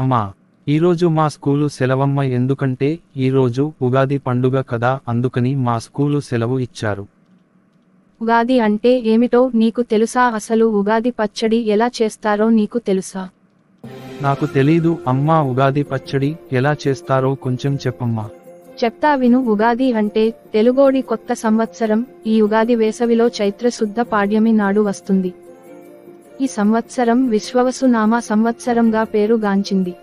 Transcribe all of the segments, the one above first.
అమ్మా ఈరోజు మా స్కూలు సెలవమ్మ ఎందుకంటే ఈరోజు ఉగాది పండుగ కదా అందుకని మా స్కూలు సెలవు ఇచ్చారు. ఉగాది అంటే ఏమిటో నీకు తెలుసా? అసలు ఉగాది పచ్చడి ఎలా చేస్తారో నీకు తెలుసా? నాకు తెలీదు అమ్మా ఉగాది పచ్చడి ఎలా చేస్తారో కొంచెం చెప్పమ్మా. చెప్తా విను ఉగాది అంటే తెలుగోడి కొత్త సంవత్సరం ఈ ఉగాది వేసవిలో చైత్ర శుద్ధ పాడ్యమి నాడు వస్తుంది. ఈ సంవత్సరం విశ్వవసునామ సంవత్సరంగా పేరుగాంచింది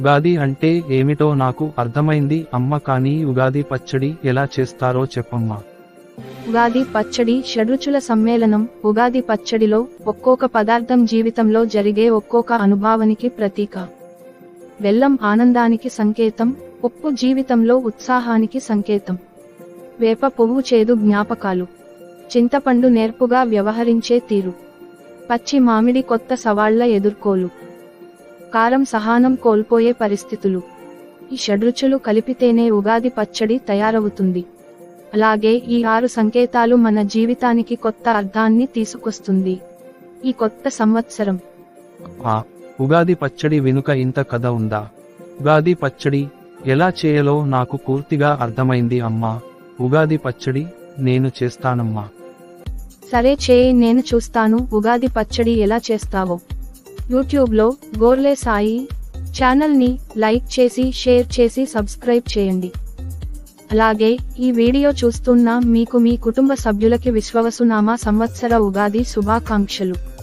ఉగాది అంటే ఏమిటో నాకు అర్థమైంది అమ్మ కానీ ఉగాది పచ్చడి ఎలా చేస్తారో చెప్పమ్మా. ఉగాది పచ్చడి షడ్రుచుల సమ్మేళనం ఉగాది పచ్చడిలో ఒక్కొక్క పదార్థం జీవితంలో జరిగే ఒక్కొక్క అనుభవానికి ప్రతీక. బెల్లం ఆనందానికి సంకేతం ఉప్పు జీవితంలో ఉత్సాహానికి సంకేతం. వేప పువ్వు చేదు జ్ఞాపకాలు. చింతపండు నేర్పుగా వ్యవహరించే తీరు. పచ్చి మామిడి కొత్త సవాళ్ళ ఎదుర్కోలు. కారం సహనం కోల్పోయే పరిస్థితులు. ఈ షడ్రుచులు కలిపితేనే ఉగాది పచ్చడి తయారవుతుంది. అలాగే ఈ ఆరు సంకేతాలు మన జీవితానికి కొత్త అర్థాన్ని తీసుకొస్తుంది. ఈ కొత్త సంవత్సరం. ఉగాది పచ్చడి వెనుక ఇంత కథ ఉందా? ఉగాది పచ్చడి ఎలా చేయాలో నాకు పూర్తిగా అర్థమైంది అమ్మా. ఉగాది పచ్చడి నేను చేస్తానమ్మా. సరే చేయి నేను చూస్తాను ఉగాది పచ్చడి ఎలా చేస్తావో. యూట్యూబ్లో గోర్లే సాయి ఛానల్ని లైక్ చేసి షేర్ చేసి సబ్స్క్రైబ్ చేయండి. అలాగే ఈ వీడియో చూస్తున్న మీకు మీ కుటుంబ సభ్యులకి విశ్వవసునామా సంవత్సర ఉగాది శుభాకాంక్షలు.